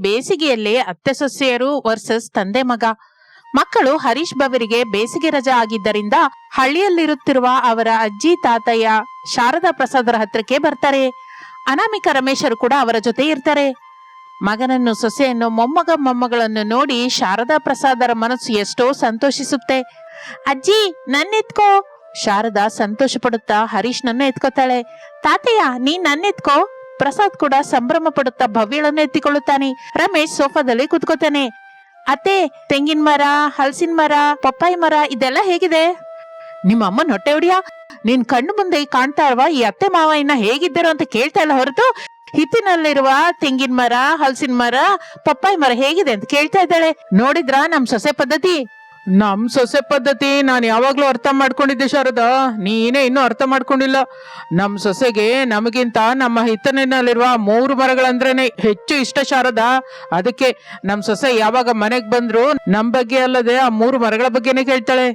ಬೇಸಿಗೆಯಲ್ಲಿ ಅತ್ತೆ ಸೊಸೆಯರು ವರ್ಸಸ್ ತಂದೆ ಮಗ. ಮಕ್ಕಳು ಹರೀಶ್ ಬವರಿಗೆ ಬೇಸಿಗೆ ರಜಾ ಆಗಿದ್ದರಿಂದ ಹಳ್ಳಿಯಲ್ಲಿರುತ್ತಿರುವ ಅವರ ಅಜ್ಜಿ, ತಾತಯ್ಯ ಶಾರದಾ ಪ್ರಸಾದರ ಹತ್ರಕ್ಕೆ ಬರ್ತಾರೆ. ಅನಾಮಿಕ ರಮೇಶರು ಕೂಡ ಅವರ ಜೊತೆ ಇರ್ತಾರೆ. ಮಗನನ್ನು, ಸೊಸೆಯನ್ನು, ಮೊಮ್ಮಗ, ಮೊಮ್ಮಗಳನ್ನು ನೋಡಿ ಶಾರದಾ ಪ್ರಸಾದರ ಮನಸ್ಸು ಎಷ್ಟೋ ಸಂತೋಷಿಸುತ್ತೆ. ಅಜ್ಜಿ, ನನ್ನೆತ್ಕೋ. ಶಾರದಾ ಸಂತೋಷ ಪಡುತ್ತಾ ಹರೀಶ್ನನ್ನು ಎತ್ಕೋತಾಳೆ. ತಾತಯ್ಯ ನೀ ನನ್ನೆತ್ಕೋ. ಪ್ರಸಾದ್ ಕೂಡ ಸಂಭ್ರಮ ಪಡುತ್ತಾ ಭವ್ಯಳನ್ನು ಎತ್ತಿಕೊಳ್ಳುತ್ತಾನೆ. ರಮೇಶ್ ಸೋಫಾದಲ್ಲಿ ಕುತ್ಕೋತಾನೆ ಅತ್ತೆ, ತೆಂಗಿನ ಮರ, ಹಲಸಿನ ಮರ, ಪಪ್ಪಾಯಿ ಮರ, ಇದೆಲ್ಲ ಹೇಗಿದೆ? ನಿಮ್ಮ ಅಮ್ಮನ ಹೊಟ್ಟೆ ಹೊಡಿಯ? ನಿನ್ ಕಣ್ಣು ಮುಂದೆ ಕಾಣ್ತಾ ಇಲ್ವಾ ಈ ಅತ್ತೆ ಮಾವ ಇನ್ನ ಹೇಗಿದ್ದರು ಅಂತ ಕೇಳ್ತಾ ಇಲ್ಲ ಹೊರತು? ಹಿತ್ತಿನಲ್ಲಿರುವ ತೆಂಗಿನ ಮರ, ಹಲಸಿನ ಮರ, ಪಪ್ಪಾಯಿ ಮರ ಹೇಗಿದೆ ಅಂತ ಕೇಳ್ತಾ ಇದ್ದಾಳೆ. ನೋಡಿದ್ರಾ ನಮ್ ಸೊಸೆ ಪದ್ಧತಿ? ನಮ್ ಸೊಸೆ ಪದ್ಧತಿ ನಾನ್ ಯಾವಾಗ್ಲೂ ಅರ್ಥ ಮಾಡ್ಕೊಂಡಿದ್ದೆ ಶಾರದ. ನೀನೇ ಇನ್ನೂ ಅರ್ಥ ಮಾಡ್ಕೊಂಡಿಲ್ಲ. ನಮ್ ಸೊಸೆಗೆ ನಮಗಿಂತ ನಮ್ಮ ಹಿತ್ತಲಿನಲ್ಲಿರುವ ಮೂರು ಮರಗಳಂದ್ರೇನೆ ಹೆಚ್ಚು ಇಷ್ಟ ಶಾರದ. ಅದಕ್ಕೆ ನಮ್ ಸೊಸೆ ಯಾವಾಗ ಮನೆಗ್ ಬಂದ್ರು ನಮ್ ಬಗ್ಗೆ ಅಲ್ಲದೆ ಆ ಮೂರು ಮರಗಳ ಬಗ್ಗೆನೇ ಕೇಳ್ತಾಳೆ.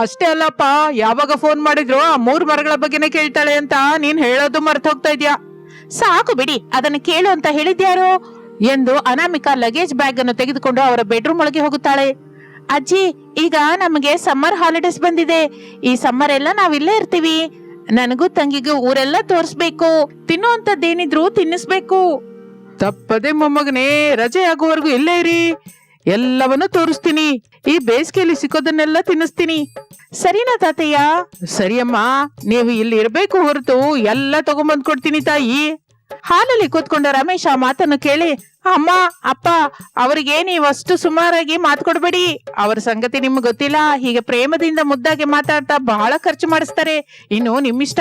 ಅಷ್ಟೇ ಅಲ್ಲಪ್ಪ ಯಾವಾಗ ಫೋನ್ ಮಾಡಿದ್ರು ಆ ಮೂರು ಮರಗಳ ಬಗ್ಗೆನೇ ಕೇಳ್ತಾಳೆ ಅಂತ ನೀನ್ ಹೇಳೋದು ಮರ್ತ ಹೋಗ್ತಾ ಇದ್ಯಾ? ಸಾಕು ಬಿಡಿ ಅದನ್ನ ಕೇಳು ಅಂತ ಹೇಳಿದ್ಯಾರು? ಎಂದು ಅನಾಮಿಕಾ ಲಗೇಜ್ ಬ್ಯಾಗ್ ಅನ್ನು ತೆಗೆದುಕೊಂಡು ಅವರ ಬೆಡ್ರೂಮ್ ಒಳಗೆ ಹೋಗುತ್ತಾಳೆ. ಅಜ್ಜಿ ಈಗ ನಮಗೆ ಸಮ್ಮರ್ ಹಾಲಿಡೇಸ್ ಬಂದಿದೆ. ಈ ಸಮ್ಮರ್ ಎಲ್ಲ ನಾವಿಲ್ಲೇ ಇರ್ತೀವಿ. ನನಗೂ ತಂಗಿಗೂ ಊರೆಲ್ಲ ತೋರಿಸ್ಬೇಕು. ತಿನ್ನುವಂತದ್ದೇನಿದ್ರು ತಿನ್ನಿಸ್ಬೇಕು. ತಪ್ಪದೆ ಮೊಮ್ಮಗನೇ ರಜೆ ಆಗುವವರೆಗೂ ಇಲ್ಲೇ ಇರಿ. ಎಲ್ಲವನ್ನೂ ತೋರಿಸ್ತೀನಿ. ಈ ಬೇಸಿಗೆಯಲ್ಲಿ ಸಿಕ್ಕೋದನ್ನೆಲ್ಲ ತಿನ್ನಿಸ್ತೀನಿ. ಸರಿನಾ ತಾತಯ್ಯ? ಸರಿಯಮ್ಮ ನೀವು ಇಲ್ಲಿ ಇರಬೇಕು ಹೊರತು ಎಲ್ಲ ತಗೊಂಬಂದ್ ಕೊಡ್ತೀನಿ ತಾಯಿ. ಹಾಲಲ್ಲಿ ಕೂತ್ಕೊಂಡ ರಮೇಶ ಆ ಮಾತನ್ನು ಕೇಳಿ ಅಮ್ಮ, ಅಪ್ಪ, ಅವರಿಗೆ ನೀವು ಅಷ್ಟು ಸುಮಾರಾಗಿ ಮಾತು ಕೊಡ್ಬೇಡಿ. ಅವರ ಸಂಗತಿ ನಿಮ್ಗೆ ಗೊತ್ತಿಲ್ಲ. ಹೀಗೆ ಪ್ರೇಮದಿಂದ ಮುದ್ದಾಗಿ ಮಾತಾಡ್ತಾ ಬಹಳ ಖರ್ಚು ಮಾಡಿಸ್ತಾರೆ. ಇನ್ನು ನಿಮ್ಮಿಷ್ಟ.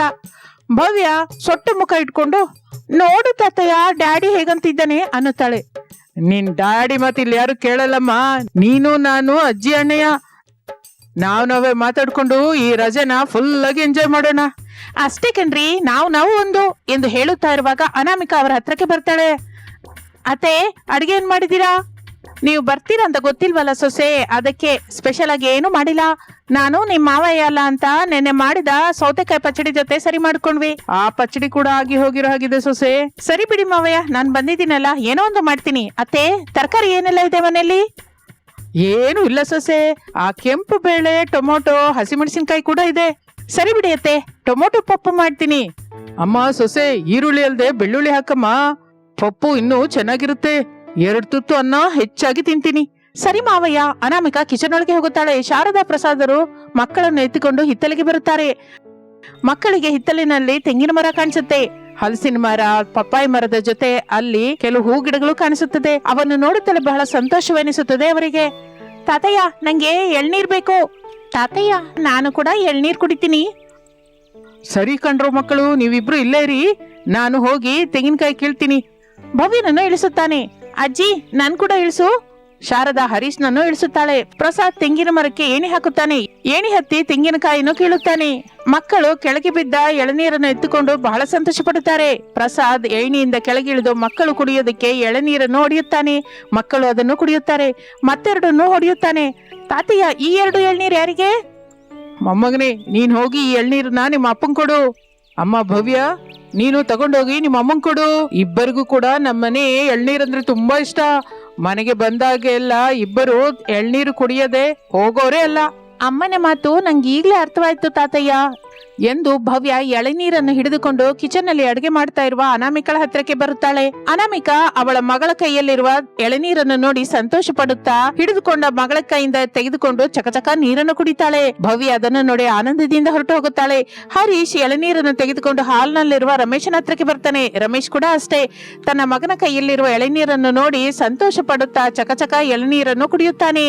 ಭವ್ಯ ಸೊಟ್ಟು ಮುಖ ಇಟ್ಕೊಂಡು, ನೋಡು ತಾತಯ್ಯ, ಡ್ಯಾಡಿ ಹೇಗಂತಿದ್ದಾನೆ ಅನ್ನುತ್ತಾಳೆ. ನಿನ್ ಡ್ಯಾಡಿ ಮತ್ತೆ ಇಲ್ಲಿ ಯಾರು ಕೇಳಲ್ಲಮ್ಮ. ನೀನು, ನಾನು, ಅಜ್ಜಿ, ಅಣ್ಣಯ್ಯ. ನಾವು ನಾವೇ ಮಾತಾಡ್ಕೊಂಡು ಈ ರಜೆನ ಫುಲ್ ಆಗಿ ಎಂಜಾಯ್ ಮಾಡೋಣ. ಅಷ್ಟೇ ಕಣ್ರಿ, ನಾವು ನಾವು ಒಂದು ಎಂದು ಹೇಳುತ್ತಾ ಇರುವಾಗ ಅನಾಮಿಕಾ ಅವರ ಹತ್ರಕ್ಕೆ ಬರ್ತಾಳೆ. ಅತ್ತೆ, ಅಡಿಗೆ ಏನ್ ಮಾಡಿದೀರಾ ನೀವು ಬರ್ತೀರಾ ಅಂತ ಗೊತ್ತಿಲ್ವಲ್ಲ ಸೊಸೆ, ಅದಕ್ಕೆ ಸ್ಪೆಷಲ್ ಆಗಿ ಏನು ಮಾಡಿಲ್ಲ. ನಾನು ನಿಮ್ ಮಾವಯ್ಯ ಅಲ್ಲ ಅಂತ ನೆನ್ನೆ ಮಾಡಿದ ಸೌತೆಕಾಯಿ ಪಚಡಿ ಜೊತೆ ಸರಿ ಮಾಡ್ಕೊಂಡ್ವಿ. ಆ ಪಚಡಿ ಕೂಡ ಆಗಿ ಹೋಗಿರೋ ಹಾಗಿದೆ ಸೊಸೆ. ಸರಿ ಬಿಡಿ ಮಾವಯ್ಯ, ನಾನ್ ಬಂದಿದ್ದೀನಲ್ಲ, ಏನೋ ಒಂದು ಮಾಡ್ತೀನಿ. ಅತ್ತೆ, ತರಕಾರಿ ಏನೆಲ್ಲ ಇದೆ ಮನೆಯಲ್ಲಿ? ಏನು ಇಲ್ಲ ಸೊಸೆ, ಆ ಕೆಂಪು ಬೇಳೆ, ಟೊಮೊಟೊ, ಹಸಿಮೆಣಸಿನ್ಕಾಯಿ ಕೂಡ ಇದೆ. ಸರಿ ಬಿಡಿ ಅತ್ತೆ, ಟೊಮೊಟೊ ಪಪ್ಪು ಮಾಡ್ತೀನಿ. ಅಮ್ಮ, ಸೊಸೆ, ಈರುಳ್ಳಿ ಅಲ್ದೆ ಬೆಳ್ಳುಳ್ಳಿ ಹಾಕಮ್ಮ. ಪಪ್ಪು ಇನ್ನೂ ಚೆನ್ನಾಗಿರುತ್ತೆ. ಎರಡು ತುತ್ತು ಅನ್ನ ಹೆಚ್ಚಾಗಿ ತಿಂತೀನಿ. ಸರಿ ಮಾವಯ್ಯ, ಅನಾಮಿಕಾ ಕಿಚನ್ ಒಳಗೆ ಹೋಗುತ್ತಾಳೆ. ಶಾರದಾ ಪ್ರಸಾದರು ಮಕ್ಕಳನ್ನು ಎತ್ತಿಕೊಂಡು ಹಿತ್ತಲಿಗೆ ಬರುತ್ತಾರೆ. ಮಕ್ಕಳಿಗೆ ಹಿತ್ತಲಿನಲ್ಲಿ ತೆಂಗಿನ ಮರ ಕಾಣಿಸುತ್ತೆ. ಹಲಸಿನ ಮರ, ಪಪ್ಪಾಯಿ ಮರದ ಜೊತೆ ಅಲ್ಲಿ ಕೆಲವು ಹೂ ಗಿಡಗಳು ಕಾಣಿಸುತ್ತದೆ. ಅವನ್ನು ನೋಡುತ್ತಲೇ ಬಹಳ ಸಂತೋಷವೆನಿಸುತ್ತದೆ ಅವರಿಗೆ. ತಾತಯ್ಯ, ನಂಗೆ ಎಳ್ನೀರ್ ಬೇಕು. ತಾತಯ್ಯ, ನಾನು ಕೂಡ ಎಳ್ನೀರ್ ಕುಡಿತೀನಿ. ಸರಿ ಕಣ್ರು ಮಕ್ಕಳು, ನೀವಿಬ್ರು ಇಲ್ಲೇ ಇರಿ ನಾನು ಹೋಗಿ ತೆಂಗಿನಕಾಯಿ ಕೀಳ್ತೀನಿ. ಭವ್ಯನನ್ನು ಇಳಿಸುತ್ತಾನೆ. ಅಜ್ಜಿ, ನನ್ ಕೂಡ ಇಳಿಸು. ಶಾರದಾ ಹರೀಶ್ನನ್ನು ಇಳಿಸುತ್ತಾಳೆ. ಪ್ರಸಾದ್ ತೆಂಗಿನ ಮರಕ್ಕೆ ಏಣಿ ಹಾಕುತ್ತಾನೆ. ಏಣಿ ಹತ್ತಿ ತೆಂಗಿನಕಾಯಿಯನ್ನು ಕೀಳುತ್ತಾನೆ. ಮಕ್ಕಳು ಕೆಳಗೆ ಬಿದ್ದ ಎಳನೀರನ್ನು ಎತ್ತುಕೊಂಡು ಬಹಳ ಸಂತೋಷ ಪಡುತ್ತಾರೆ ಪ್ರಸಾದ್ ಏಣಿಯಿಂದ ಕೆಳಗಿಳಿದು ಮಕ್ಕಳು ಕುಡಿಯೋದಕ್ಕೆ ಎಳನೀರನ್ನು ಹೊಡೆಯುತ್ತಾನೆ. ಮಕ್ಕಳು ಅದನ್ನು ಕುಡಿಯುತ್ತಾರೆ. ಮತ್ತೆರಡನ್ನು ಹೊಡೆಯುತ್ತಾನೆ. ತಾತಯ್ಯ ಈ ಎರಡು ಎಳ್ನೀರು ಯಾರಿಗೆ? ಮೊಮ್ಮಗನೇ, ನೀನ್ ಹೋಗಿ ಈ ಎಳ್ನೀರನ್ನ ನಿಮ್ಮ ಅಪ್ಪನ್ ಕೊಡು. ಅಮ್ಮ ಭವ್ಯ ನೀನು ತಗೊಂಡೋಗಿ ನಿಮ್ಮ ಅಮ್ಮನ್ ಕೊಡು. ಇಬ್ಬರಿಗೂ ಕೂಡ ನಮ್ಮನೆ ಎಳ್ನೀರಂದ್ರೆ ತುಂಬಾ ಇಷ್ಟ. ಮನೆಗೆ ಬಂದಾಗೆಲ್ಲ ಇಬ್ಬರು ಎಳ್ನೀರು ಕುಡಿಯದೆ ಹೋಗೋರೇ ಅಲ್ಲ. ಅಮ್ಮನ ಮಾತು ನಂಗೆ ಈಗ್ಲೇ ಅರ್ಥವಾಯ್ತು ತಾತಯ್ಯ. ಎಂದು ಭವ್ಯ ಎಳೆನೀರನ್ನು ಹಿಡಿದುಕೊಂಡು ಕಿಚನ್ನಲ್ಲಿ ಅಡುಗೆ ಮಾಡ್ತಾ ಇರುವ ಅನಾಮಿಕಳ ಹತ್ರಕ್ಕೆ ಬರುತ್ತಾಳೆ. ಅನಾಮಿಕಾ ಅವಳ ಮಗಳ ಕೈಯಲ್ಲಿರುವ ಎಳೆನೀರನ್ನು ನೋಡಿ ಸಂತೋಷ ಪಡುತ್ತಾ ಹಿಡಿದುಕೊಂಡ ಮಗಳ ಕೈಯಿಂದ ತೆಗೆದುಕೊಂಡು ಚಕಚಕ ನೀರನ್ನು ಕುಡಿತಾಳೆ. ಭವ್ಯ ಅದನ್ನು ನೋಡಿ ಆನಂದದಿಂದ ಹೊರಟು ಹೋಗುತ್ತಾಳೆ ಹರೀಶ್ ಎಳೆನೀರನ್ನು ತೆಗೆದುಕೊಂಡು ಹಾಲ್ನಲ್ಲಿರುವ ರಮೇಶನ ಹತ್ರಕ್ಕೆ ಬರ್ತಾನೆ. ರಮೇಶ್ ಕೂಡ ಅಷ್ಟೇ. ತನ್ನ ಮಗನ ಕೈಯಲ್ಲಿರುವ ಎಳೆನೀರನ್ನು ನೋಡಿ ಸಂತೋಷ ಪಡುತ್ತಾ ಚಕಚಕ ಎಳೆನೀರನ್ನು ಕುಡಿಯುತ್ತಾನೆ.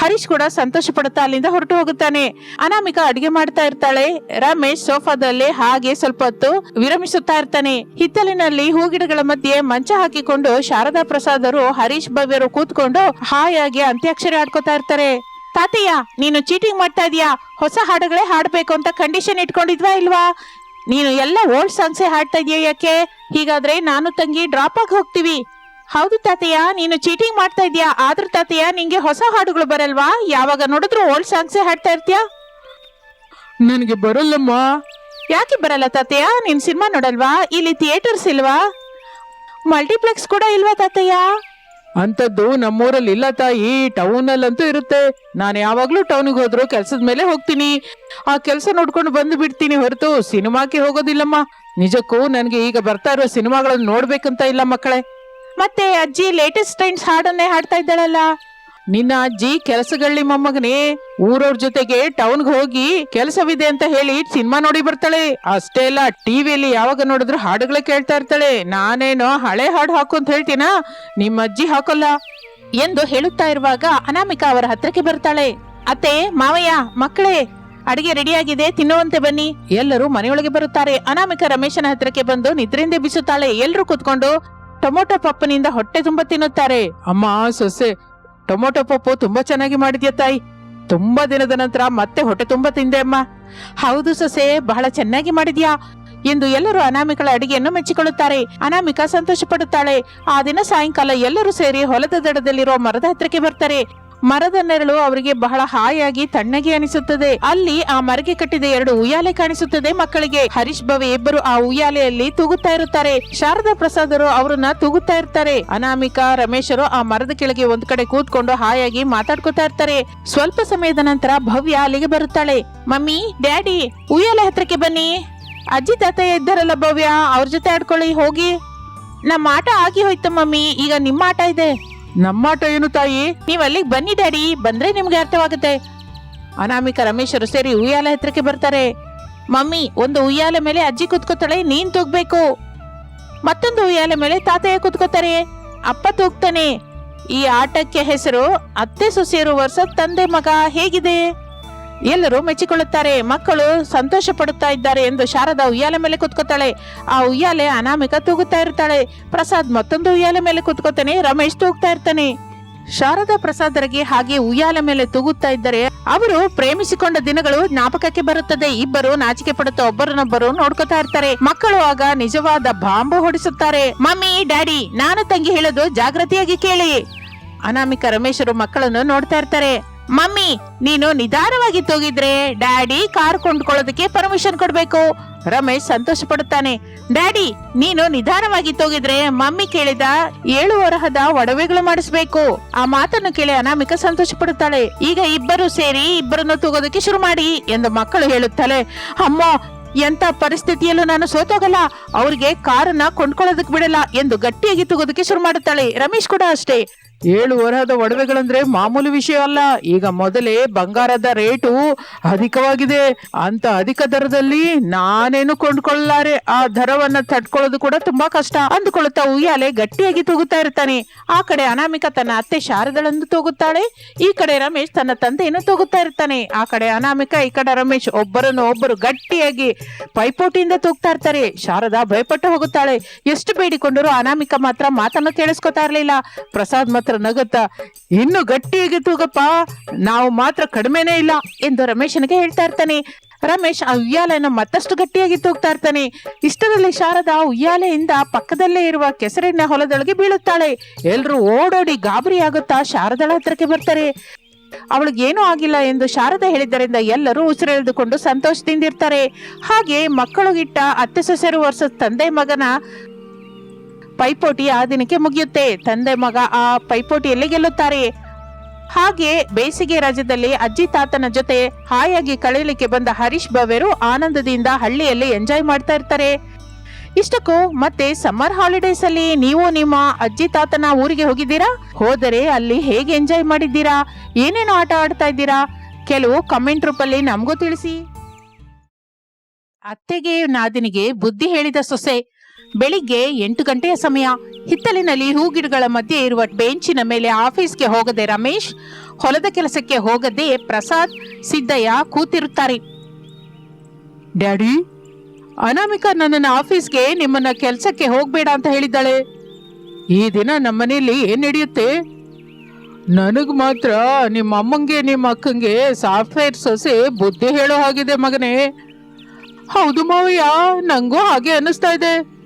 ಹರೀಶ್ ಕೂಡ ಸಂತೋಷ ಪಡುತ್ತಾ ಅಲ್ಲಿಂದ ಹೊರಟು ಹೋಗುತ್ತಾನೆ ಅನಾಮಿಕ ಅಡಿಗೆ ಮಾಡ್ತಾ ಇರ್ತಾಳೆ. ರಮೇಶ್ ಸೋಫಾದಲ್ಲಿ ಹಾಗೆ ಸ್ವಲ್ಪ ಹೊತ್ತು ವಿರಮಿಸುತ್ತಾ ಇರ್ತಾನೆ. ಹಿತ್ತಲಿನಲ್ಲಿ ಹೂಗಿಡಗಳ ಮಧ್ಯೆ ಮಂಚ ಹಾಕಿಕೊಂಡು ಶಾರದಾ ಪ್ರಸಾದರು ಹರೀಶ್ ಭವ್ಯರು ಕೂತ್ಕೊಂಡು ಹಾಯಾಗಿ ಅಂತ್ಯಾಕ್ಷರಿ ಆಡ್ಕೋತಾ ಇರ್ತಾರೆ. ತಾತಯ್ಯ, ನೀನು ಚೀಟಿಂಗ್ ಮಾಡ್ತಾ ಇದೀಯಾ? ಹೊಸ ಹಾಡುಗಳೇ ಹಾಡಬೇಕು ಅಂತ ಕಂಡೀಷನ್ ಇಟ್ಕೊಂಡಿದ್ವಾ ಇಲ್ವಾ? ನೀನು ಎಲ್ಲ ಓಲ್ಡ್ ಸಾಂಗ್ಸೇ ಹಾಡ್ತಾ ಇದೀಯ ಯಾಕೆ? ಹೀಗಾದ್ರೆ ನಾನು ತಂಗಿ ಡ್ರಾಪ್ ಆಗಿ ಹೋಗ್ತೀವಿ. ಹೌದು ತಾತಯ್ಯ, ನೀನು ಚೀಟಿಂಗ್ ಮಾಡ್ತಾ ಇದೀಯಾ? ಆದ್ರೂ ತಾತಯ್ಯ, ನಿಂಗೆ ಹೊಸ ಹಾಡುಗಳು ಬರಲ್ವಾ? ಯಾವಾಗ ನೋಡಿದ್ರು ಓಲ್ಡ್ ಸಾಂಗ್ಸೇ ಹಾಡ್ತಾ ಇರ್ತೀಯಾ? ನನಗೆ ಬರಲ್ಲಮ್ಮ? ಯಾಕೆ ಬರಲ್ಲ ತಾತಯ್ಯ ನೀನ್ ಸಿನಿಮಾ ನೋಡಲ್ವಾ? ಇಲ್ಲಿ ಥಿಯೇಟರ್ಸ್ ಇಲ್ವಾ? ಮಲ್ಟಿಪ್ಲೆಕ್ಸ್ ಕೂಡ ಇಲ್ವಾ ತಾತಯ್ಯ ಅಂಥದ್ದು ನಮ್ಮೂರಲ್ಲಿ ಇಲ್ಲ ತಾಯಿ. ಟೌನಲ್ಲಂತೂ ಇರುತ್ತೆ. ನಾನು ಯಾವಾಗ್ಲೂ ಟೌನಿಗೆ ಹೋದ್ರು ಕೆಲ್ಸದ ಮೇಲೆ ಹೋಗ್ತೀನಿ. ಆ ಕೆಲಸ ನೋಡ್ಕೊಂಡು ಬಂದು ಬಿಡ್ತೀನಿ ಹೊರತು ಸಿನಿಮಾಕ್ಕೆ ಹೋಗೋದಿಲ್ಲಮ್ಮ. ನಿಜಕ್ಕೂ ನನಗೆ ಈಗ ಬರ್ತಾ ಇರೋ ಸಿನಿಮಾಗಳನ್ನು ನೋಡ್ಬೇಕಂತ ಇಲ್ಲ ಮಕ್ಕಳೇ. ಮತ್ತೆ ಅಜ್ಜಿ ಲೇಟೆಸ್ಟ್ ಟ್ರೆಂಡ್ಸ್ ಹಾಡನ್ನೇ ಹಾಡ್ತಾ ಇದ್ದಾಳಲ್ಲ? ನಿನ್ನ ಅಜ್ಜಿ ಕೆಲಸಗಳ್ಳಿ ಮೊಮ್ಮಗನೇ ಊರವ್ರ ಜೊತೆಗೆ ಟೌನ್ಗೆ ಹೋಗಿ ಕೆಲಸವಿದೆ ಅಂತ ಹೇಳಿ ಸಿನಿಮಾ ನೋಡಿ ಬರ್ತಾಳೆ. ಅಷ್ಟೇ ಅಲ್ಲ ಟಿವಿಯಲ್ಲಿ ಯಾವಾಗ ನೋಡಿದ್ರು ಹಾಡುಗಳೇ ಕೇಳ್ತಾ ಇರ್ತಾಳೆ. ನಾನೇನೋ ಹಳೆ ಹಾಡು ಹಾಕು ಅಂತ ಹೇಳ್ತೀನಾ? ನಿಮ್ಮ ಅಜ್ಜಿ ಹಾಕೋಲ್ಲ. ಎಂದು ಹೇಳುತ್ತಾ ಇರುವಾಗ ಅನಾಮಿಕಾ ಅವರ ಹತ್ರಕ್ಕೆ ಬರ್ತಾಳೆ. ಅತ್ತೆ, ಮಾವಯ್ಯ, ಮಕ್ಕಳೇ, ಅಡಿಗೆ ರೆಡಿಯಾಗಿದೆ, ತಿನ್ನುವಂತೆ ಬನ್ನಿ. ಎಲ್ಲರೂ ಮನೆಯೊಳಗೆ ಬರುತ್ತಾರೆ. ಅನಾಮಿಕಾ ರಮೇಶನ ಹತ್ರಕ್ಕೆ ಬಂದು ನಿದ್ರೆಯಿಂದ ಬಿಸುತ್ತಾಳೆ. ಎಲ್ಲರೂ ಕುತ್ಕೊಂಡು ಟೊಮೊಟೊ ಪಪ್ಪನಿಂದ ಹೊಟ್ಟೆ ತುಂಬ ತಿನ್ನುತ್ತಾರೆ. ಅಮ್ಮ, ಸೊಸೆ ಟೊಮೊಟೊ ಪಪ್ಪು ತುಂಬಾ ಚೆನ್ನಾಗಿ ಮಾಡಿದ್ಯಾ ತಾಯಿ? ತುಂಬಾ ದಿನದ ನಂತರ ಮತ್ತೆ ಹೊಟ್ಟೆ ತುಂಬಾ ತಿಂದೆ ಅಮ್ಮ. ಹೌದು ಸೊಸೆ, ಬಹಳ ಚೆನ್ನಾಗಿ ಮಾಡಿದ್ಯಾ? ಎಂದು ಎಲ್ಲರೂ ಅನಾಮಿಕಳ ಅಡಿಗೆಯನ್ನು ಮೆಚ್ಚಿಕೊಳ್ಳುತ್ತಾರೆ. ಅನಾಮಿಕಾ ಸಂತೋಷ ಪಡುತ್ತಾಳೆ ಆ ದಿನ ಸಾಯಂಕಾಲ ಎಲ್ಲರೂ ಸೇರಿ ಹೊಲದ ದಡದಲ್ಲಿರುವ ಮರದ ಹತ್ರಕ್ಕೆ ಬರ್ತಾರೆ. ಮರದ ನೆರಳು ಅವರಿಗೆ ಬಹಳ ಹಾಯಾಗಿ ತಣ್ಣಗೆ ಅನಿಸುತ್ತದೆ. ಅಲ್ಲಿ ಆ ಮರಗೆ ಕಟ್ಟಿದ ಎರಡು ಉಯ್ಯಾಲೆ ಕಾಣಿಸುತ್ತದೆ ಮಕ್ಕಳಿಗೆ. ಹರೀಶ್ ಭವಿ ಇಬ್ಬರು ಆ ಉಯ್ಯಾಲೆಯಲ್ಲಿ ತೂಗುತ್ತಾ ಇರುತ್ತಾರೆ. ಶಾರದಾ ಪ್ರಸಾದರು ಅವರನ್ನ ತೂಗುತ್ತಾ ಇರ್ತಾರೆ. ಅನಾಮಿಕಾ, ರಮೇಶರು ಆ ಮರದ ಕೆಳಗೆ ಒಂದ್ ಕಡೆ ಕೂತ್ಕೊಂಡು ಹಾಯಾಗಿ ಮಾತಾಡ್ಕೊತಾ ಇರ್ತಾರೆ. ಸ್ವಲ್ಪ ಸಮಯದ ನಂತರ ಭವ್ಯ ಅಲ್ಲಿಗೆ ಬರುತ್ತಾಳೆ. ಮಮ್ಮಿ, ಡ್ಯಾಡಿ, ಉಯ್ಯಾಲೆ ಹತ್ರಕ್ಕೆ ಬನ್ನಿ. ಅಜ್ಜಿ, ತಾತಯ್ಯ ಇದ್ದಾರಲ್ಲ ಭವ್ಯ, ಅವ್ರ ಜೊತೆ ಆಡ್ಕೊಳ್ಳಿ, ಹೋಗಿ. ನಮ್ಮ ಆಟ ಆಗಿ ಹೋಯ್ತು ಮಮ್ಮಿ, ಈಗ ನಿಮ್ಮ ಆಟ ಇದೆ. ನಮ್ಮಾಟ ಏನು ತಾಯಿ? ನೀವ್ ಅಲ್ಲಿಗೆ ಬನ್ನಿ ಡ್ಯಾಡಿ, ಬಂದ್ರೆ ನಿಮ್ಗೆ ಅರ್ಥವಾಗುತ್ತೆ. ಅನಾಮಿಕ ರಮೇಶರು ಸೇರಿ ಉಯ್ಯಾಲೆ ಹತ್ರಕ್ಕೆ ಬರ್ತಾರೆ. ಮಮ್ಮಿ, ಒಂದು ಉಯ್ಯಾಲೆ ಮೇಲೆ ಅಜ್ಜಿ ಕುತ್ಕೋತಾಳೆ, ನೀನ್ ತೂಗ್ಬೇಕು. ಮತ್ತೊಂದು ಉಯ್ಯಾಲೆ ಮೇಲೆ ತಾತಯ್ಯ ಕುತ್ಕೋತಾರೆ. ಅಪ್ಪ ತೂಗ್ತಾನೆ. ಈ ಆಟಕ್ಕೆ ಹೆಸರು ಅತ್ತೆ ಸೊಸೆಯರು ವರ್ಷ ತಂದೆ ಮಗ ಹೇಗಿದೆ? ಎಲ್ಲರೂ ಮೆಚ್ಚಿಕೊಳ್ಳುತ್ತಾರೆ. ಮಕ್ಕಳು ಸಂತೋಷ ಪಡುತ್ತಾ ಇದ್ದಾರೆ ಎಂದು ಶಾರದಾ ಉಯ್ಯಾಲೆ ಮೇಲೆ ಕೂತ್ಕೋತಾಳೆ. ಆ ಉಯ್ಯಾಲೆ ಅನಾಮಿಕ ತೂಗುತ್ತಾ ಇರ್ತಾಳೆ. ಪ್ರಸಾದ್ ಮತ್ತೊಂದು ಉಯ್ಯಾಲೆ ಮೇಲೆ ಕೂತ್ಕೋತಾನೆ. ರಮೇಶ್ ತೂಗ್ತಾ ಇರ್ತಾನೆ. ಶಾರದಾ ಪ್ರಸಾದರಿಗೆ ಹಾಗೆ ಉಯ್ಯಾಲೆ ಮೇಲೆ ತೂಗುತ್ತಾ ಇದ್ದರೆ ಅವರು ಪ್ರೇಮಿಸಿಕೊಂಡ ದಿನಗಳು ಜ್ಞಾಪಕಕ್ಕೆ ಬರುತ್ತದೆ. ಇಬ್ಬರು ನಾಚಿಕೆ ಪಡುತ್ತಾ ಒಬ್ಬರನ್ನೊಬ್ಬರು ನೋಡ್ಕೋತಾ ಇರ್ತಾರೆ. ಮಕ್ಕಳು ಆಗ ನಿಜವಾದ ಬಾಂಬು ಹೊಡಿಸುತ್ತಾರೆ. ಮಮ್ಮಿ, ಡ್ಯಾಡಿ, ನಾನು ತಂಗಿ ಹೇಳೋದು ಜಾಗೃತಿಯಾಗಿ ಕೇಳಿ. ಅನಾಮಿಕ ರಮೇಶರು ಮಕ್ಕಳನ್ನು ನೋಡ್ತಾ ಇರ್ತಾರೆ. ಮಮ್ಮಿ, ನೀನು ನಿಧಾನವಾಗಿ ತೋಗಿದ್ರೆ ಡ್ಯಾಡಿ ಕಾರ್ ಕೊಂಡ್ಕೊಳ್ಳೋದಕ್ಕೆ ಪರ್ಮಿಷನ್ ಕೊಡ್ಬೇಕು. ರಮೇಶ್ ಸಂತೋಷ ಪಡುತ್ತಾನೆ ಡ್ಯಾಡಿ, ನೀನು ನಿಧಾನವಾಗಿ ತೂಗಿದ್ರೆ ಮಮ್ಮಿ ಕೇಳಿದ ಏಳು ವರಹದ ಒಡವೆಗಳು ಮಾಡಿಸ್ಬೇಕು. ಆ ಮಾತನ್ನು ಕೇಳಿ ಅನಾಮಿಕ ಸಂತೋಷ ಪಡುತ್ತಾಳೆ ಈಗ ಇಬ್ಬರು ಸೇರಿ ಇಬ್ಬರನ್ನು ತೂಗೋದಕ್ಕೆ ಶುರು ಮಾಡಿ ಎಂದು ಮಕ್ಕಳು ಹೇಳುತ್ತಾಳೆ ಅಮ್ಮ ಎಂತ ಪರಿಸ್ಥಿತಿಯಲ್ಲೂ ನಾನು ಸೋತೋಗಲ್ಲ. ಅವ್ರಿಗೆ ಕಾರನ್ನ ಕೊಂಡ್ಕೊಳ್ಳೋದಕ್ಕೆ ಬಿಡಲ್ಲ ಎಂದು ಗಟ್ಟಿಯಾಗಿ ತೂಗೋದಕ್ಕೆ ಶುರು ಮಾಡುತ್ತಾಳೆ. ರಮೇಶ್ ಕೂಡ ಅಷ್ಟೇ. ಏಳು ವರಹದ ಒಡವೆಗಳಂದ್ರೆ ಮಾಮೂಲಿ ವಿಷಯ ಅಲ್ಲ. ಈಗ ಮೊದಲೇ ಬಂಗಾರದ ರೇಟು ಅಧಿಕವಾಗಿದೆ. ಅಂತ ಅಧಿಕ ದರದಲ್ಲಿ ನಾನೇನು ಕೊಂಡ್ಕೊಳ್ಳಾರೆ ಆ ದರವನ್ನ ತಡ್ಕೊಳ್ಳೋದು ಕೂಡ ತುಂಬಾ ಕಷ್ಟ. ಅಂದುಕೊಳ್ಳುತ್ತಾ ಉಯ್ಯಾಲೆ ಗಟ್ಟಿಯಾಗಿ ತೂಗುತ್ತಾ ಇರ್ತಾನೆ. ಆ ಕಡೆ ಅನಾಮಿಕ ತನ್ನ ಅತ್ತೆ ಶಾರದಳನ್ನು ತೂಗುತ್ತಾಳೆ. ಈ ಕಡೆ ರಮೇಶ್ ತನ್ನ ತಂದೆಯನ್ನು ತೂಗುತ್ತಾ ಇರ್ತಾನೆ. ಆ ಕಡೆ ಅನಾಮಿಕ, ಈ ಕಡೆ ರಮೇಶ್ ಒಬ್ಬರನ್ನು ಒಬ್ಬರು ಗಟ್ಟಿಯಾಗಿ ಪೈಪೋಟಿಯಿಂದ ತೂಗ್ತಾ ಇರ್ತಾರೆ. ಶಾರದಾ ಭಯಪಟ್ಟು ಹೋಗುತ್ತಾಳೆ. ಎಷ್ಟು ಬೇಡಿಕೊಂಡರೂ ಅನಾಮಿಕ ಮಾತ್ರ ಮಾತನ್ನು ಕೇಳಿಸ್ಕೊತಾ ಇರಲಿಲ್ಲ. ಪ್ರಸಾದ್ ಮಾತ್ರ ಇನ್ನು ಗಟ್ಟಿಯಾಗಿ ತೂಗಪ್ಪ, ನಾವು ಮಾತ್ರ ಕಡಿಮೆನೇ ಇಲ್ಲ ಎಂದು ರಮೇಶನಿಗೆ ಹೇಳ್ತಾ ಇರ್ತಾನೆ. ರಮೇಶ್ ಆ ಉಯ್ಯಾಲೆಯನ್ನು ಮತ್ತಷ್ಟು ಗಟ್ಟಿಯಾಗಿ ತೂಗ್ತಾ ಇರ್ತಾನೆ. ಇಷ್ಟರಲ್ಲಿ ಶಾರದಾ ಉಯ್ಯಾಲೆಯಿಂದ ಪಕ್ಕದಲ್ಲೇ ಇರುವ ಕೆಸರಿನ ಹೊಲದೊಳಗೆ ಬೀಳುತ್ತಾಳೆ. ಎಲ್ರೂ ಓಡೋಡಿ ಗಾಬರಿ ಆಗುತ್ತಾ ಶಾರದಳ ಹತ್ರಕ್ಕೆ ಬರ್ತಾರೆ. ಅವಳಿಗೆ ಏನೂ ಆಗಿಲ್ಲ ಎಂದು ಶಾರದಾ ಹೇಳಿದ್ದರಿಂದ ಎಲ್ಲರೂ ಉಸಿರೆಳೆದುಕೊಂಡು ಸಂತೋಷದಿಂದಿರ್ತಾರೆ ಹಾಗೆ ಮಕ್ಕಳು ಇಟ್ಟ ಅತ್ತೆ ಸೊಸೆರು ವರ್ಷ ತಂದೆ ಮಗನ ಪೈಪೋಟಿ ಆ ದಿನಕ್ಕೆ ಮುಗಿಯುತ್ತೆ. ತಂದೆ ಮಗ ಆ ಪೈಪೋಟಿಯಲ್ಲಿ ಗೆಲ್ಲುತ್ತಾರೆ. ಹಾಗೆ ಬೇಸಿಗೆ ರಾಜ್ಯದಲ್ಲಿ ಅಜ್ಜಿ ತಾತನ ಜೊತೆ ಹಾಯಾಗಿ ಕಳೆಯಲಿಕ್ಕೆ ಬಂದ ಹರೀಶ್ ಭವ್ಯರು ಆನಂದದಿಂದ ಹಳ್ಳಿಯಲ್ಲಿ ಎಂಜಾಯ್ ಮಾಡ್ತಾ ಇರ್ತಾರೆ. ಇಷ್ಟಕ್ಕೂ ಮತ್ತೆ ಸಮ್ಮರ್ ಹಾಲಿಡೇಸ್ ಅಲ್ಲಿ ನೀವು ನಿಮ್ಮ ಅಜ್ಜಿ ತಾತನ ಊರಿಗೆ ಹೋಗಿದ್ದೀರಾ? ಹೋದರೆ ಅಲ್ಲಿ ಹೇಗೆ ಎಂಜಾಯ್ ಮಾಡಿದ್ದೀರಾ? ಏನೇನು ಆಟ ಆಡ್ತಾ ಇದ್ದೀರಾ? ಕೆಲವು ಕಮೆಂಟ್ ರೂಪಲ್ಲಿ ನಮಗೂ ತಿಳಿಸಿ. ಅತ್ತೆಗೆ ನಾದಿನಿಗೆ ಬುದ್ಧಿ ಹೇಳಿದ ಸೊಸೆ ಬೆಳಿಗ್ಗೆ ಎಂಟು ಗಂಟೆಯ ಸಮಯ, ಹಿತ್ತಲಿನಲ್ಲಿ ಹೂಗಿಡಗಳ ಮಧ್ಯೆ ಇರುವ ಬೆಂಚಿನ ಮೇಲೆ ಆಫೀಸ್ಗೆ ಹೋಗದೆ ರಮೇಶ್, ಹೊಲದ ಕೆಲಸಕ್ಕೆ ಹೋಗದೆ ಪ್ರಸಾದ್, ಸಿದ್ದಯ್ಯ ಕೂತಿರುತ್ತಾರೆ. ಡ್ಯಾಡಿ, ಅನಾಮಿಕಾ ನನ್ನನ್ನು ಆಫೀಸ್ಗೆ, ನಿಮ್ಮನ್ನ ಕೆಲಸಕ್ಕೆ ಹೋಗ್ಬೇಡ ಅಂತ ಹೇಳಿದ್ದಾಳೆ. ಈ ದಿನ ನಮ್ಮನೇಲಿ ಏನ್ ನಡೆಯುತ್ತೆ? ನನಗ್ ಮಾತ್ರ ನಿಮ್ಮ ಅಮ್ಮಂಗೆ, ನಿಮ್ಮ ಅಕ್ಕಂಗೆ ಸಾಫ್ಟ್ವೇರ್ ಸೊಸೆ ಬುದ್ಧಿ ಹೇಳೋ ಹಾಗಿದೆ ಮಗನೇ. ಹೌದು ಮಾವಯ್ಯ, ನಂಗೂ ಹಾಗೆ ಅನ್ನಿಸ್ತಾ ಇದೆ.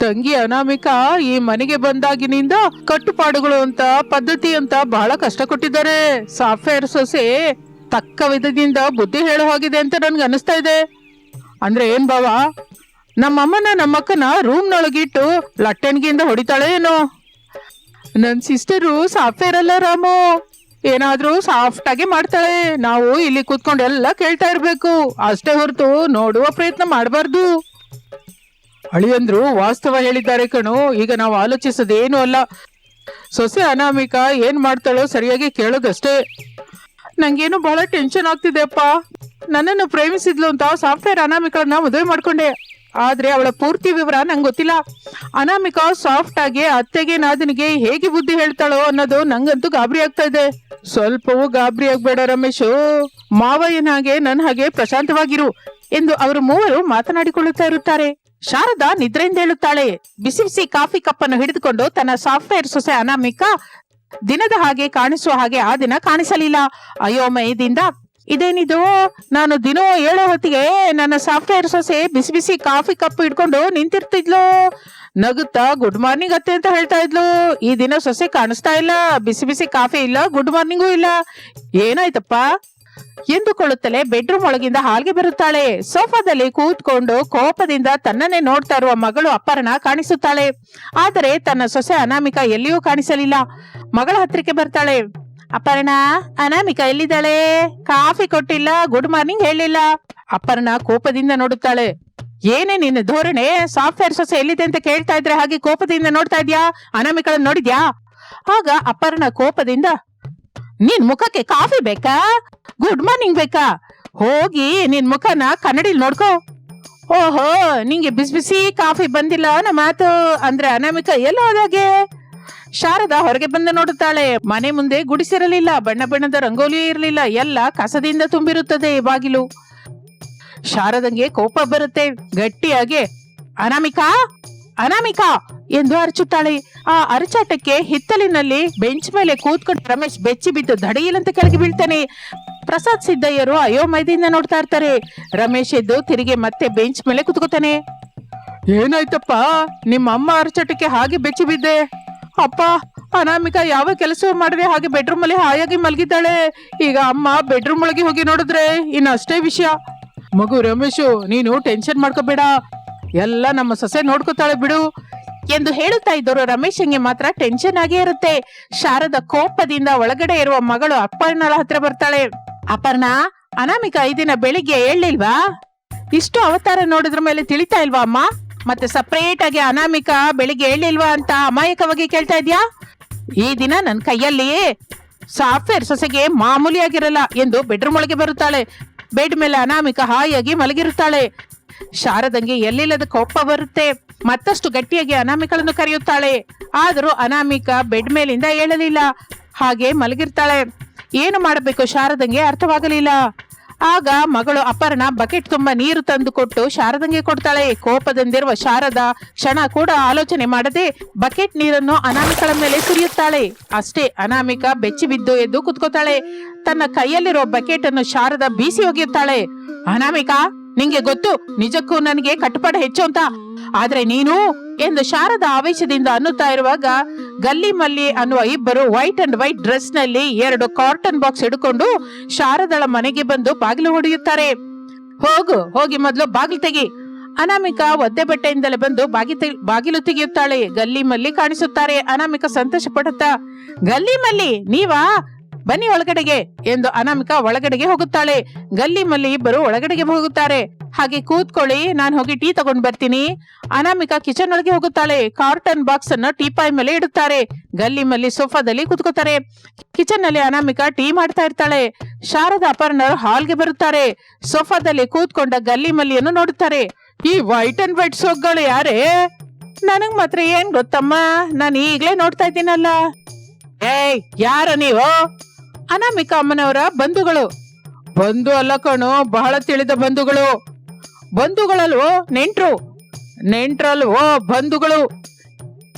ತಂಗಿ ಅನಾಮಿಕಾ ಈ ಮನೆಗೆ ಬಂದಾಗಿನಿಂದ ಕಟ್ಟುಪಾಡುಗಳು ಅಂತ, ಪದ್ಧತಿ ಅಂತ ಬಹಳ ಕಷ್ಟ ಕೊಟ್ಟಿದ್ದಾರೆ. ಸಾಫ್ಟ್ವೇರ್ ಸೊಸೆ ತಕ್ಕ ವಿಧದಿಂದ ಬುದ್ಧಿ ಹೇಳೋ ಹೋಗಿದೆ ಅಂತ ನನ್ಗೆ ಅನಿಸ್ತಾ ಇದೆ. ಅಂದ್ರೆ ಏನ್ ಬಾವ ನಮ್ಮಮ್ಮನ ನಮ್ಮಕ್ಕನ ರೂಮ್ನೊಳಗಿಟ್ಟು ಲಟ್ಟಣಿಗೆಯಿಂದ ಹೊಡಿತಾಳೆ ಏನೋ? ನನ್ನ ಸಿಸ್ಟರು ಸಾಫ್ಟ್ವೇರ್ ಅಲ್ಲ ರಾಮು. ಏನಾದ್ರೂ ಸಾಫ್ಟ್ ಆಗಿ ಮಾಡ್ತಾಳೆ. ನಾವು ಇಲ್ಲಿ ಕೂತ್ಕೊಂಡು ಎಲ್ಲ ಕೇಳ್ತಾ ಇರ್ಬೇಕು. ಅಷ್ಟೇ ಹೊರತು ನೋಡುವ ಪ್ರಯತ್ನ ಮಾಡಬಾರ್ದು. ಅಳಿಯಂದ್ರು ವಾಸ್ತವ ಹೇಳಿದ್ದಾರೆ ಕಣು. ಈಗ ನಾವು ಆಲೋಚಿಸೋದೇನು ಅಲ್ಲ. ಸೊಸೆ ಅನಾಮಿಕ ಏನ್ ಮಾಡ್ತಾಳೋ ಸರಿಯಾಗಿ ಕೇಳೋದಷ್ಟೇ. ನಂಗೇನು ಬಹಳ ಟೆನ್ಷನ್ ಆಗ್ತಿದೆ ಅಪ್ಪ. ನನ್ನನ್ನು ಪ್ರೇಮಿಸಿದ್ಲು ಅಂತ ಸಾಫ್ಟ್ವೇರ್ ಅನಾಮಿಕಳನ್ನ ಮದುವೆ ಮಾಡ್ಕೊಂಡೆ. ಆದ್ರೆ ಅವಳ ಪೂರ್ತಿ ವಿವರ ನಂಗೆ ಗೊತ್ತಿಲ್ಲ. ಅನಾಮಿಕ ಸಾಫ್ಟ್ ಆಗಿ ಅತ್ತೆಗೆ ನಾದನಿಗೆ ಹೇಗೆ ಬುದ್ಧಿ ಹೇಳ್ತಾಳೋ ಅನ್ನೋದು ನಂಗಂತೂ ಗಾಬರಿ ಆಗ್ತಾ ಇದೆ. ಸ್ವಲ್ಪವೂ ಗಾಬರಿ ಆಗ್ಬೇಡ ರಮೇಶು. ಮಾವಯ್ಯನ ಹಾಗೆ ನನ್ನ ಹಾಗೆ ಪ್ರಶಾಂತವಾಗಿರು ಎಂದು ಅವರು ಮೂವರು ಮಾತನಾಡಿಕೊಳ್ಳುತ್ತಾ ಇರುತ್ತಾರೆ. ಶಾರದಾ ನಿದ್ರೆಯಿಂದ ಹೇಳುತ್ತಾಳೆ ಬಿಸಿ ಬಿಸಿ ಕಾಫಿ ಕಪ್ ಅನ್ನು ಹಿಡಿದುಕೊಂಡು ತನ್ನ ಸಾಫ್ಟ್ವೇರ್ ಸೊಸೆ ಅನಾಮಿಕ ದಿನದ ಹಾಗೆ ಕಾಣಿಸುವ ಹಾಗೆ ಆ ದಿನ ಕಾಣಿಸಲಿಲ್ಲ. ಅಯೋಮಯದಿಂದ ಇದೇನಿದು? ನಾನು ದಿನೋ ಏಳೋ ಹೊತ್ತಿಗೆ ನನ್ನ ಸಾಫ್ಟ್ವೇರ್ ಸೊಸೆ ಬಿಸಿ ಬಿಸಿ ಕಾಫಿ ಕಪ್ ಇಟ್ಕೊಂಡು ನಿಂತಿರ್ತಿದ್ಲು. ನಗುತ್ತಾ, ಗುಡ್ ಮಾರ್ನಿಂಗ್ ಅತ್ತೆ ಅಂತ ಹೇಳ್ತಾ ಇದ್ಲು. ಈ ದಿನ ಸೊಸೆ ಕಾಣಿಸ್ತಾ ಇಲ್ಲ. ಬಿಸಿ ಬಿಸಿ ಕಾಫಿ ಇಲ್ಲ, ಗುಡ್ ಮಾರ್ನಿಂಗು ಇಲ್ಲ. ಏನಾಯ್ತಪ್ಪ? ಎಂದುಕೊಳ್ಳುತ್ತಲೇ ಬೆಡ್ರೂಮ್ ಒಳಗಿಂದ ಹಾಲ್ಗೆ ಬರುತ್ತಾಳೆ. ಸೋಫಾದಲ್ಲಿ ಕೂತ್ಕೊಂಡು ಕೋಪದಿಂದ ತನ್ನನ್ನೇ ನೋಡ್ತಾ ಇರುವ ಮಗಳು ಅಪರ್ಣ ಕಾಣಿಸುತ್ತಾಳೆ. ಆದರೆ ತನ್ನ ಸೊಸೆ ಅನಾಮಿಕಾ ಎಲ್ಲಿಯೂ ಕಾಣಿಸಲಿಲ್ಲ. ಮಗಳ ಹತ್ರಕ್ಕೆ ಬರ್ತಾಳೆ. ಅಪರ್ಣ ಅನಾಮಿಕಾ ಎಲ್ಲಿದ್ದಾಳೆ? ಕಾಫಿ ಕೊಟ್ಟಿಲ್ಲ ಗುಡ್ ಮಾರ್ನಿಂಗ್ ಹೇಳಿಲ್ಲ. ಅಪರ್ಣ ಕೋಪದಿಂದ ನೋಡುತ್ತಾಳೆ. ಏನೇ ನಿನ್ನ ಧೋರಣೆ ಸಾಫ್ಟ್ವೇರ್ ಸೊಸೆ ಎಲ್ಲಿದೆ ಅಂತ ಕೇಳ್ತಾ ಇದ್ರೆ ಹಾಗೆ ಕೋಪದಿಂದ ನೋಡ್ತಾ ಇದ್ಯಾ? ಅನಾಮಿಕಳನ್ನ ನೋಡಿದ್ಯಾ? ಆಗ ಅಪರ್ಣ ಕೋಪದಿಂದ ನಿನ್ ಮುಖಕ್ಕೆ ಕಾಫಿ ಬೇಕಾ? ಗುಡ್ ಮಾರ್ನಿಂಗ್ ಬೇಕಾ? ಹೋಗಿ ನಿನ್ ಮುಖನ ಕನ್ನಡಿಲ್ ನೋಡ್ಕೋ. ಓಹೋ, ನಿಂಗೆ ಬಿಸಿ ಬಿಸಿ ಕಾಫಿ ಬಂದಿಲ್ಲ ಅನ್ನೋ ಮಾತು? ಅಂದ್ರೆ ಅನಾಮಿಕ ಎಲ್ಲ ಹೋದಾಗೆ? ಶಾರದಾ ಹೊರಗೆ ಬಂದು ನೋಡುತ್ತಾಳೆ. ಮನೆ ಮುಂದೆ ಗುಡಿಸಿರಲಿಲ್ಲ. ಬಣ್ಣ ಬಣ್ಣದ ರಂಗೋಲಿ ಇರಲಿಲ್ಲ. ಎಲ್ಲ ಕಸದಿಂದ ತುಂಬಿರುತ್ತದೆ ಈ ಬಾಗಿಲು. ಶಾರದಂಗೆ ಕೋಪ ಬರುತ್ತೆ. ಗಟ್ಟಿಯಾಗಿ, ಅನಾಮಿಕಾ? ಅನಾಮಿಕಾ ಎಂದು ಅರಚುತ್ತಾಳೆ. ಆ ಅರಚಾಟಕ್ಕೆ ಹಿತ್ತಲಿನಲ್ಲಿ ಬೆಂಚ್ ಮೇಲೆ ಕೂತ್ಕೊಂಡು ರಮೇಶ್ ಬೆಚ್ಚಿ ಬಿದ್ದು ಅಂತ ಕೆಳಗೆ ಬೀಳ್ತಾನೆ. ಪ್ರಸಾದ್ ಸಿದ್ದಯ್ಯರು ಅಯೋಮಯದಿಂದ ನೋಡ್ತಾ ಇರ್ತಾರೆ. ರಮೇಶ್ ಎದ್ದು ತಿರುಗಿ ಮತ್ತೆ ಬೆಂಚ್ ಮೇಲೆ ಕುತ್ಕೋತಾನೆ. ಏನಾಯ್ತಪ್ಪ? ನಿಮ್ಮ ಅಮ್ಮ ಅರಚಾಟಕ್ಕೆ ಹಾಗೆ ಬೆಚ್ಚಿ ಬಿದ್ದೆ. ಅಪ್ಪ, ಅನಾಮಿಕಾ ಯಾವ ಕೆಲಸ ಮಾಡಿದ್ರೆ ಹಾಗೆ ಬೆಡ್ರೂಮ್ ಅಲ್ಲಿ ಹಾಯಾಗಿ ಮಲಗಿದ್ದಾಳೆ. ಈಗ ಅಮ್ಮ ಬೆಡ್ರೂಮ್ ಒಳಗೆ ಹೋಗಿ ನೋಡಿದ್ರೆ ಇನ್ನು ಅಷ್ಟೇ ವಿಷಯ. ಮಗು ರಮೇಶು, ನೀನು ಟೆನ್ಷನ್ ಮಾಡ್ಕೋಬೇಡ. ಎಲ್ಲ ನಮ್ಮ ಸೊಸೆ ನೋಡ್ಕೋತಾಳೆ ಬಿಡು. ಎಂದು ಹೇಳುತ್ತಾ ಇದ್ದರು ರಮೇಶಂಗೆ ಮಾತ್ರ ಟೆನ್ಷನ್ ಆಗೇ ಇರುತ್ತೆ. ಶಾರದ ಕೋಪದಿಂದ ಒಳಗಡೆ ಇರುವ ಮಗಳು ಅಪರ್ಣಳ ಹತ್ರ ಬರ್ತಾಳೆ. ಅಪರ್ಣ, ಅನಾಮಿಕ ಐದಿನ ದಿನ ಬೆಳಿಗ್ಗೆ ಹೇಳಿಲ್ವಾ ಇಷ್ಟು ಅವತಾರ ನೋಡಿದ್ರ ಮೇಲೆ ತಿಳಿತಾ ಇಲ್ವಾ ಅಮ್ಮ? ಮತ್ತೆ ಸಪ್ರೇಟ್ ಆಗಿ ಅನಾಮಿಕ ಬೆಳಿಗ್ಗೆ ಹೇಳಿಲ್ವಾ ಅಂತ ಅಮಾಯಕವಾಗಿ ಕೇಳ್ತಾ ಇದ್ಯಾ? ಈ ದಿನ ನನ್ನ ಕೈಯಲ್ಲಿ ಸಾಫ್ಟ್ವೇರ್ ಸೊಸೆಗೆ ಮಾಮೂಲಿಯಾಗಿರಲ್ಲ ಎಂದು ಬೆಡ್ರೂಮ್ ಒಳಗೆ ಬರುತ್ತಾಳೆ. ಬೆಡ್ ಮೇಲೆ ಅನಾಮಿಕ ಹಾಯಾಗಿ ಮಲಗಿರುತ್ತಾಳೆ. ಶಾರದಂಗೆ ಎಲ್ಲಿಲ್ಲದ ಕೋಪ ಬರುತ್ತೆ? ಮತ್ತಷ್ಟು ಗಟ್ಟಿಯಾಗಿ ಅನಾಮಿಕಳನ್ನು ಕರೆಯುತ್ತಾಳೆ. ಆದರೂ ಅನಾಮಿಕ ಬೆಡ್ ಮೇಲಿಂದ ಏಳಲಿಲ್ಲ. ಹಾಗೆ ಮಲಗಿರ್ತಾಳೆ. ಏನು ಮಾಡಬೇಕು ಶಾರದಂಗೆ ಅರ್ಥವಾಗಲಿಲ್ಲ. ಆಗ ಮಗಳು ಅಪರ್ಣ ಬಕೆಟ್ ತುಂಬಾ ನೀರು ತಂದು ಕೊಟ್ಟು ಶಾರದಂಗೆ ಕೊಡ್ತಾಳೆ. ಕೋಪದಂದಿರುವ ಶಾರದ ಕ್ಷಣ ಕೂಡ ಆಲೋಚನೆ ಮಾಡದೆ ಬಕೆಟ್ ನೀರನ್ನು ಅನಾಮಿಕಳ ಮೇಲೆ ಸುರಿಯುತ್ತಾಳೆ. ಅಷ್ಟೇ ಅನಾಮಿಕ ಬೆಚ್ಚಿ ಬಿದ್ದು ಎದ್ದು ಕುತ್ಕೋತಾಳೆ. ತನ್ನ ಕೈಯಲ್ಲಿರೋ ಬಕೆಟ್ ಅನ್ನು ಶಾರದ ಬೀಸಿ ಒಗೆಯುತ್ತಾಳೆ. ಅನಾಮಿಕಾ! ನಿಂಗೆ ಗೊತ್ತು, ನಿಜಕ್ಕೂ ನನಗೆ ಕಟ್ಟುಪಾಡು ಹೆಚ್ಚು ಅಂತ. ಆದ್ರೆ ನೀನು ಎಂದು ಶಾರದ ಆವೇಶದಿಂದ ಅನ್ನುತ್ತಾ ಇರುವಾಗ ಗಲ್ಲಿ ಮಲ್ಲಿ ಅನ್ನುವ ಇಬ್ಬರು ವೈಟ್ ಅಂಡ್ ವೈಟ್ ಡ್ರೆಸ್ನಲ್ಲಿ ಎರಡು ಕಾಟನ್ ಬಾಕ್ಸ್ ಹಿಡ್ಕೊಂಡು ಶಾರದಳ ಮನೆಗೆ ಬಂದು ಬಾಗಿಲು ಹೊಡೆಯುತ್ತಾರೆ. ಹೋಗು, ಹೋಗಿ ಮೊದಲು ಬಾಗಿಲು ತೆಗಿ. ಅನಾಮಿಕಾ ಒದ್ದೆ ಬಟ್ಟೆಯಿಂದಲೇ ಬಂದು ಬಾಗಿ ಬಾಗಿಲು ತೆಗೆಯುತ್ತಾಳೆ. ಗಲ್ಲಿ ಮಲ್ಲಿ ಕಾಣಿಸುತ್ತಾರೆ. ಅನಾಮಿಕ ಸಂತೋಷ ಪಡುತ್ತಾ ಗಲ್ಲಿ ಮಲ್ಲಿ ನೀವಾ? ಬನ್ನಿ ಒಳಗಡೆಗೆ ಎಂದು ಅನಾಮಿಕಾ ಒಳಗಡೆಗೆ ಹೋಗುತ್ತಾಳೆ. ಗಲ್ಲಿ ಮಲ್ಲಿ ಇಬ್ಬರು ಒಳಗಡೆಗೆ ಹೋಗುತ್ತಾರೆ. ಹಾಗೆ ಕೂತ್ಕೊಳ್ಳಿ, ನಾನು ಹೋಗಿ ಟೀ ತಗೊಂಡ್ ಬರ್ತೀನಿ. ಅನಾಮಿಕಾ ಕಿಚನ್ ಒಳಗೆ ಹೋಗುತ್ತಾಳೆ. ಕಾರ್ಟನ್ ಬಾಕ್ಸ್ ಅನ್ನ ಟೀಪಾಯ್ ಮೇಲೆ ಇಡುತ್ತಾರೆ. ಗಲ್ಲಿ ಮಲ್ಲಿ ಸೋಫಾದಲ್ಲಿ ಕೂತ್ಕೋತಾರೆ. ಕಿಚನ್ನಲ್ಲಿ ಅನಾಮಿಕಾ ಟೀ ಮಾಡ್ತಾ ಇರ್ತಾಳೆ. ಶಾರದ ಅಪರ್ಣರು ಹಾಲ್ಗೆ ಬರುತ್ತಾರೆ. ಸೋಫಾದಲ್ಲಿ ಕೂತ್ಕೊಂಡ ಗಲ್ಲಿ ಮಲ್ಲಿಯನ್ನು ನೋಡುತ್ತಾರೆ. ಈ ವೈಟ್ ಅಂಡ್ ವೈಟ್ ಸೋಗ್ಗಳು ಯಾರೇ? ನನಗ್ ಮಾತ್ರ ಏನ್ ಗೊತ್ತಮ್ಮ? ನಾನು ಈಗ್ಲೇ ನೋಡ್ತಾ ಇದ್ದೀನಲ್ಲ. ಏಯ್, ಯಾರ ನೀವು? ಅನಾಮಿಕಾ ಅಮ್ಮನವರ ಬಂಧುಗಳು. ಬಂಧು ಅಲ್ಲ ಕಣು, ಬಹಳ ತಿಳಿದ ಬಂಧುಗಳು. ಬಂಧುಗಳಲ್ವೋ ನೆಂಟ್ರು, ನೆಂಟ್ರಲ್ವೋ ಬಂಧುಗಳು.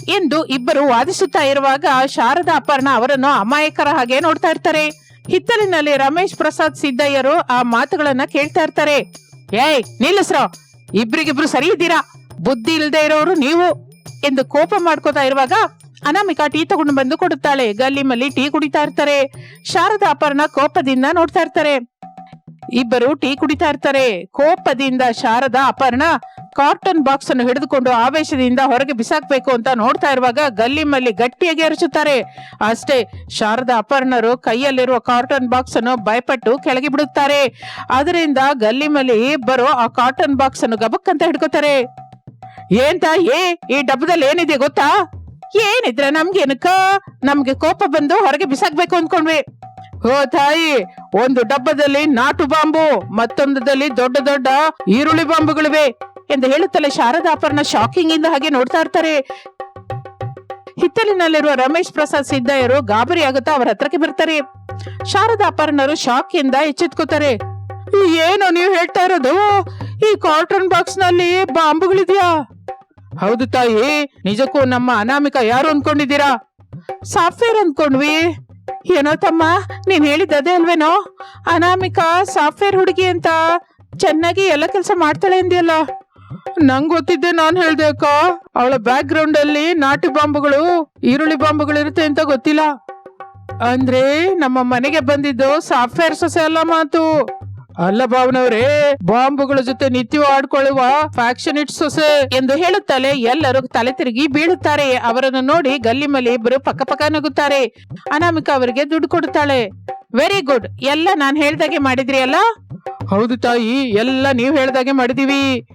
ಎಂದು ಇಬ್ಬರು ವಾದಿಸುತ್ತಾ ಇರುವಾಗ ಶಾರದಾ ಅಪರ್ಣ ಅವರನ್ನು ಅಮಾಯಕರ ಹಾಗೆ ನೋಡ್ತಾ ಇರ್ತಾರೆ. ಹಿತ್ತಲಿನಲ್ಲಿ ರಮೇಶ್ ಪ್ರಸಾದ್ ಸಿದ್ದಯ್ಯರು ಆ ಮಾತುಗಳನ್ನ ಕೇಳ್ತಾ ಇರ್ತಾರೆ. ಏಯ್, ನಿಲ್ಲಿಸ್ರೋ. ಇಬ್ರಿಗಿಬ್ರು ಸರಿ ಇದ್ದೀರಾ? ಬುದ್ಧಿ ಇಲ್ಲದೆ ಇರೋರು ನೀವು? ಎಂದು ಕೋಪ ಮಾಡ್ಕೋತಾ ಇರುವಾಗ ಅನಾಮಿಕಾ ಟೀ ತಗೊಂಡು ಬಂದು ಕೊಡುತ್ತಾಳೆ. ಗಲ್ಲಿಮಲ್ಲಿ ಟೀ ಕುಡಿತಾ ಇರ್ತಾರೆ. ಶಾರದ ಅಪರ್ಣ ಕೋಪದಿಂದ ನೋಡ್ತಾ ಇರ್ತಾರೆ. ಇಬ್ಬರು ಟೀ ಕುಡಿತಾ ಇರ್ತಾರೆ. ಕೋಪದಿಂದ ಶಾರದ ಅಪರ್ಣ ಕಾರ್ಟನ್ ಬಾಕ್ಸ್ ಅನ್ನು ಹಿಡಿದುಕೊಂಡು ಆವೇಶದಿಂದ ಹೊರಗೆ ಬಿಸಾಕ್ಬೇಕು ಅಂತ ನೋಡ್ತಾ ಇರುವಾಗ ಗಲ್ಲಿಮಲ್ಲಿ ಗಟ್ಟಿಯಾಗಿ ಎರಚುತ್ತಾರೆ ಅಷ್ಟೇ ಶಾರದ ಅಪರ್ಣರು ಕೈಯಲ್ಲಿರುವ ಕಾರ್ಟನ್ ಬಾಕ್ಸ್ ಅನ್ನು ಭಯಪಟ್ಟು ಕೆಳಗೆ ಬಿಡುತ್ತಾರೆ. ಅದರಿಂದ ಗಲ್ಲಿಮಲ್ಲಿ ಇಬ್ಬರು ಆ ಕಾರ್ಟನ್ ಬಾಕ್ಸ್ ಅನ್ನು ಗಬಕ್ ಅಂತ ಹಿಡ್ಕೋತಾರೆ. ಏಂತ ಏ ಈ ಡಬ್ಬದಲ್ಲಿ ಏನಿದೆ ಗೊತ್ತಾ? ಏನಿದ್ರೆ ನಮ್ಗೇನಕ್ಕ ನಮ್ಗೆ ಕೋಪ ಬಂದು ಹೊರಗೆ ಬಿಸಾಕ್ಬೇಕು ಅಂದ್ಕೊಂಡ್ವಿ ಹೋ ತಾಯಿ, ಒಂದು ಡಬ್ಬದಲ್ಲಿ ನಾಟು ಬಾಂಬು, ಮತ್ತೊಂದದಲ್ಲಿ ದೊಡ್ಡ ದೊಡ್ಡ ಈರುಳ್ಳಿ ಬಾಂಬುಗಳಿವೆ ಎಂದು ಹೇಳುತ್ತಲೇ ಶಾರದಾ ಅಪರ್ಣ ಶಾಕಿಂಗ್ ಇಂದ ಹಾಗೆ ನೋಡ್ತಾ ಇರ್ತಾರೆ. ಹಿತ್ತಲಿನಲ್ಲಿರುವ ರಮೇಶ್ ಪ್ರಸಾದ್ ಸಿದ್ದಯ್ಯರು ಗಾಬರಿ ಆಗುತ್ತಾ ಅವರ ಹತ್ರಕ್ಕೆ ಬರ್ತಾರೆ. ಶಾರದಾ ಅಪರ್ಣರು ಶಾಕ್ ಇಂದ ಎಚ್ಚೆತ್ಕೋತಾರೆ. ಏನು ನೀವು ಹೇಳ್ತಾ ಇರೋದು? ಈ ಕಾಟನ್ ಬಾಕ್ಸ್ನಲ್ಲಿ ಬಾಂಬುಗಳಿದ್ಯಾ? ಹೌದು ತಾಯಿ, ನಿಜಕ್ಕೂ ನಮ್ಮ ಅನಾಮಿಕ ಯಾರು ಅನ್ಕೊಂಡಿದ್ದೀರಾ? ಸಾಫ್ಟ್ವೇರ್ ಅನ್ಕೊಂಡ್ವಿ. ಏನೋ ತಮ್ಮ ನೀನ್ ಹೇಳಿದ್ದು ಅದೇ ಅಲ್ವೇನೋ? ಅನಾಮಿಕ ಸಾಫ್ಟ್ವೇರ್ ಹುಡುಗಿ ಅಂತ ಚೆನ್ನಾಗಿ ಎಲ್ಲ ಕೆಲಸ ಮಾಡ್ತಾಳೆ ಅಂದಿಯಲ್ಲ. ನಂಗ್ ಗೊತ್ತಿದ್ದೆ ನಾನ್ ಹೇಳ್ದೆ ಅಕ್ಕ. ಅವಳ ಬ್ಯಾಕ್ ಗ್ರೌಂಡ್ ಅಲ್ಲಿ ನಾಟಿ ಬಾಂಬುಗಳು, ಈರುಳ್ಳಿ ಬಾಂಬುಗಳು ಇರುತ್ತೆ ಅಂತ ಗೊತ್ತಿಲ್ಲ. ಅಂದ್ರೆ ನಮ್ಮ ಮನೆಗೆ ಬಂದಿದ್ದು ಸಾಫ್ಟ್ವೇರ್ ಸೊಸೆ ಅಲ್ಲ ಮಾತು. ಅಲ್ಲ ಭಾವನವ್ರೆ, ಬಾಂಬುಗಳ ಜೊತೆ ನಿತ್ಯವೂ ಆಡ್ಕೊಳ್ಳುವ ಫ್ಯಾಕ್ಷನ್ ಇಟ್ ಸೊಸೆ ಎಂದು ಹೇಳುತ್ತಾಳೆ ಎಲ್ಲರೂ ತಲೆ ತಿರುಗಿ ಬೀಳುತ್ತಾರೆ. ಅವರನ್ನು ನೋಡಿ ಗಲ್ಲಿ ಮಲ್ಲಿ ಇಬ್ಬರು ಪಕ್ಕ ಪಕ್ಕ ನಗುತ್ತಾರೆ. ಅನಾಮಿಕ ಅವರಿಗೆ ದುಡ್ಡು ಕೊಡುತ್ತಾಳೆ. ವೆರಿ ಗುಡ್ ಎಲ್ಲ ನಾನ್ ಹೇಳ್ದಾಗೆ ಮಾಡಿದ್ರಿ ಅಲ್ಲ? ಹೌದು ತಾಯಿ, ಎಲ್ಲ ನೀವ್ ಹೇಳ್ದಾಗೆ ಮಾಡಿದೀವಿ.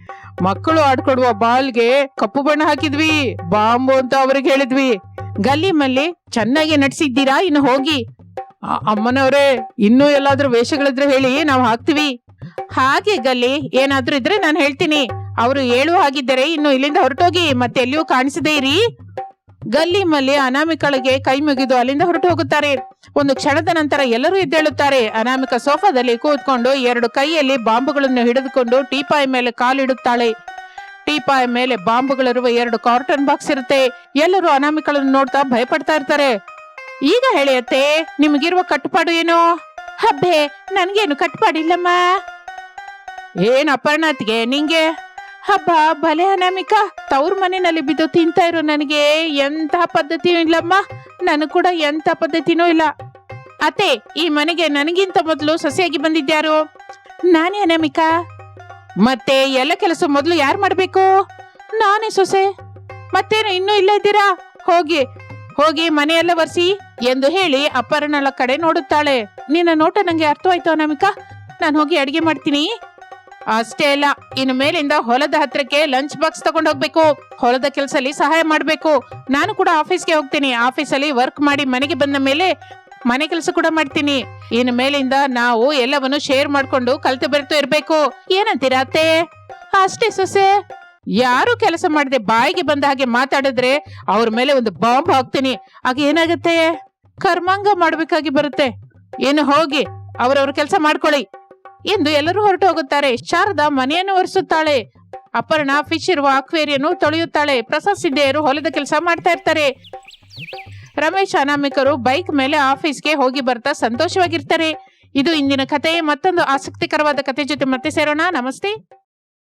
ಮಕ್ಕಳು ಆಡ್ಕೊಡುವ ಬಾಲ್ಗೆ ಕಪ್ಪು ಬಣ್ಣ ಹಾಕಿದ್ವಿ. ಬಾಂಬು ಅಂತ ಅವ್ರಿಗೆ ಹೇಳಿದ್ವಿ. ಗಲ್ಲಿ ಮಲ್ಲಿ ಚೆನ್ನಾಗಿ ನಡ್ಸಿದ್ದೀರಾ? ಇನ್ನು ಹೋಗಿ. ಅಮ್ಮನವ್ರೆ, ಇನ್ನೂ ಎಲ್ಲಾದ್ರೂ ವೇಷಗಳಿದ್ರೆ ಹೇಳಿ ನಾವು ಹಾಕ್ತಿವಿ. ಹಾಗೆ ಗಲ್ಲಿ, ಏನಾದ್ರೂ ಇದ್ರೆ ನಾನು ಹೇಳ್ತೀನಿ. ಅವರು ಹೇಳು ಹಾಗಿದ್ದರೆ ಇನ್ನು ಇಲ್ಲಿಂದ ಹೊರಟೋಗಿ ಮತ್ತೆ ಎಲ್ಲಿಯೂ ಕಾಣಿಸದೇ ಇರಿ. ಗಲ್ಲಿ ಮಲ್ಲಿ ಅನಾಮಿಕಳಿಗೆ ಕೈ ಮುಗಿದು ಅಲ್ಲಿಂದ ಹೊರಟು ಹೋಗುತ್ತಾರೆ. ಒಂದು ಕ್ಷಣದ ನಂತರ ಎಲ್ಲರೂ ಎದ್ದೇಳುತ್ತಾರೆ. ಅನಾಮಿಕ ಸೋಫಾದಲ್ಲಿ ಕೂತ್ಕೊಂಡು ಎರಡು ಕೈಯಲ್ಲಿ ಬಾಂಬುಗಳನ್ನು ಹಿಡಿದುಕೊಂಡು ಟೀಪಾಯ್ ಮೇಲೆ ಕಾಲಿಡುತ್ತಾಳೆ. ಟೀಪಾಯ್ ಮೇಲೆ ಬಾಂಬುಗಳಿರುವ ಎರಡು ಕಾರ್ಟನ್ ಬಾಕ್ಸ್ ಇರುತ್ತೆ. ಎಲ್ಲರೂ ಅನಾಮಿಕಳನ್ನು ನೋಡ್ತಾ ಭಯಪಡ್ತಾ ಇರ್ತಾರೆ. ಈಗ ಹೇಳಿಯತ್ತೆ ನಿಮಗಿರುವ ಕಟ್ಟುಪಾಡು ಏನು? ಹಬ್ಬೆ ನನ್ಗೇನು ಕಟ್ಟುಪಾಡಿಲ್ಲಮ್ಮ. ಏನ್ ಅಪರ್ಣಾತ್ಗೆ, ನಿಂಗೆ? ಹಬ್ಬ ಭಲೆ ಅನಾಮಿಕ, ತವ್ರ ಮನೆಯಲ್ಲಿ ಬಿದ್ದು ತಿಂತಾ ಇರೋ ನನಗೆ ಎಂಥ ಪದ್ಧತಿಯೂ ಇಲ್ಲಮ್ಮ. ನನಗೆ ಕೂಡ ಎಂಥ ಪದ್ಧತಿನೂ ಇಲ್ಲ. ಅತ್ತೆ, ಈ ಮನೆಗೆ ನನಗಿಂತ ಮೊದಲು ಸೊಸೆಯಾಗಿ ಬಂದಿದ್ಯಾರು ನಾನೇ ಅನಾಮಿಕ. ಮತ್ತೆ ಎಲ್ಲ ಕೆಲಸ ಮೊದಲು ಯಾರು ಮಾಡಬೇಕು? ನಾನೇ ಸೊಸೆ. ಮತ್ತೇನು ಇನ್ನೂ ಇಲ್ಲ ಇದ್ದೀರಾ? ಹೋಗಿ ಹೋಗಿ ಮನೆಯೆಲ್ಲ ಒರೆಸಿ. ಎಂದು ಹೇಳಿ ಅಪರ್ಣಳ ಕಡೆ ನೋಡುತ್ತಾಳೆ. ನಿನ್ನ ನೋಟ ನಂಗೆ ಅರ್ಥವಾಯ್ತು ಅನಾಮಿಕಾ ನಾನು ಹೋಗಿ ಅಡಿಗೆ ಮಾಡ್ತೀನಿ. ಅಷ್ಟೇ ಅಲ್ಲ, ಇನ್ನು ಮೇಲಿಂದ ಹೊಲದ ಹತ್ರಕ್ಕೆ ಲಂಚ್ ಬಾಕ್ಸ್ ತಗೊಂಡ್ ಹೋಗ್ಬೇಕು. ಹೊಲದ ಕೆಲಸಲ್ಲಿ ಸಹಾಯ ಮಾಡ್ಬೇಕು. ನಾನು ಕೂಡ ಆಫೀಸ್ಗೆ ಹೋಗ್ತೀನಿ. ಆಫೀಸಲ್ಲಿ ವರ್ಕ್ ಮಾಡಿ ಮನೆಗೆ ಬಂದ ಮೇಲೆ ಮನೆ ಕೆಲಸ ಕೂಡ ಮಾಡ್ತೀನಿ. ಇನ್ನು ಮೇಲಿಂದ ನಾವು ಎಲ್ಲವನ್ನು ಶೇರ್ ಮಾಡ್ಕೊಂಡು ಕಲ್ತು ಬೆರೆತು ಇರ್ಬೇಕು. ಏನಂತೀರಾ ಅತ್ತೆ? ಅಷ್ಟೇ ಸೊಸೆ. ಯಾರು ಕೆಲಸ ಮಾಡದೆ ಬಾಯಿಗೆ ಬಂದ ಹಾಗೆ ಮಾತಾಡಿದ್ರೆ ಅವ್ರ ಮೇಲೆ ಒಂದು ಬಾಂಬ್ ಹಾಕ್ತೀನಿ. ಆಗ ಏನಾಗತ್ತೆ? ಕರ್ಮಾಂಗ ಮಾಡ್ಬೇಕಾಗಿ ಬರುತ್ತೆ. ಏನು ಹೋಗಿ, ಅವರವ್ರ ಕೆಲಸ ಮಾಡ್ಕೊಳ್ಳಿ. ಎಂದು ಎಲ್ಲರೂ ಹೊರಟು ಹೋಗುತ್ತಾರೆ. ಶಾರದಾ ಮನೆಯನ್ನು ಒರೆಸುತ್ತಾಳೆ. ಅಪರ್ಣ ಫಿಶ್ ಇರುವ ಅಕ್ವೇರಿಯನ್ನು ತೊಳೆಯುತ್ತಾಳೆ. ಪ್ರಸಾದ್ ಸಿದ್ದೆಯರು ಹೊಲದ ಕೆಲಸ ಮಾಡ್ತಾ ಇರ್ತಾರೆ. ರಮೇಶ್ ಅನಾಮಿಕರು ಬೈಕ್ ಮೇಲೆ ಆಫೀಸ್ಗೆ ಹೋಗಿ ಬರ್ತಾ ಸಂತೋಷವಾಗಿರ್ತಾರೆ. ಇದು ಇಂದಿನ ಕಥೆ ಮತ್ತೊಂದು ಆಸಕ್ತಿಕರವಾದ ಕಥೆ ಜೊತೆ ಮತ್ತೆ ಸೇರೋಣ. ನಮಸ್ತೆ.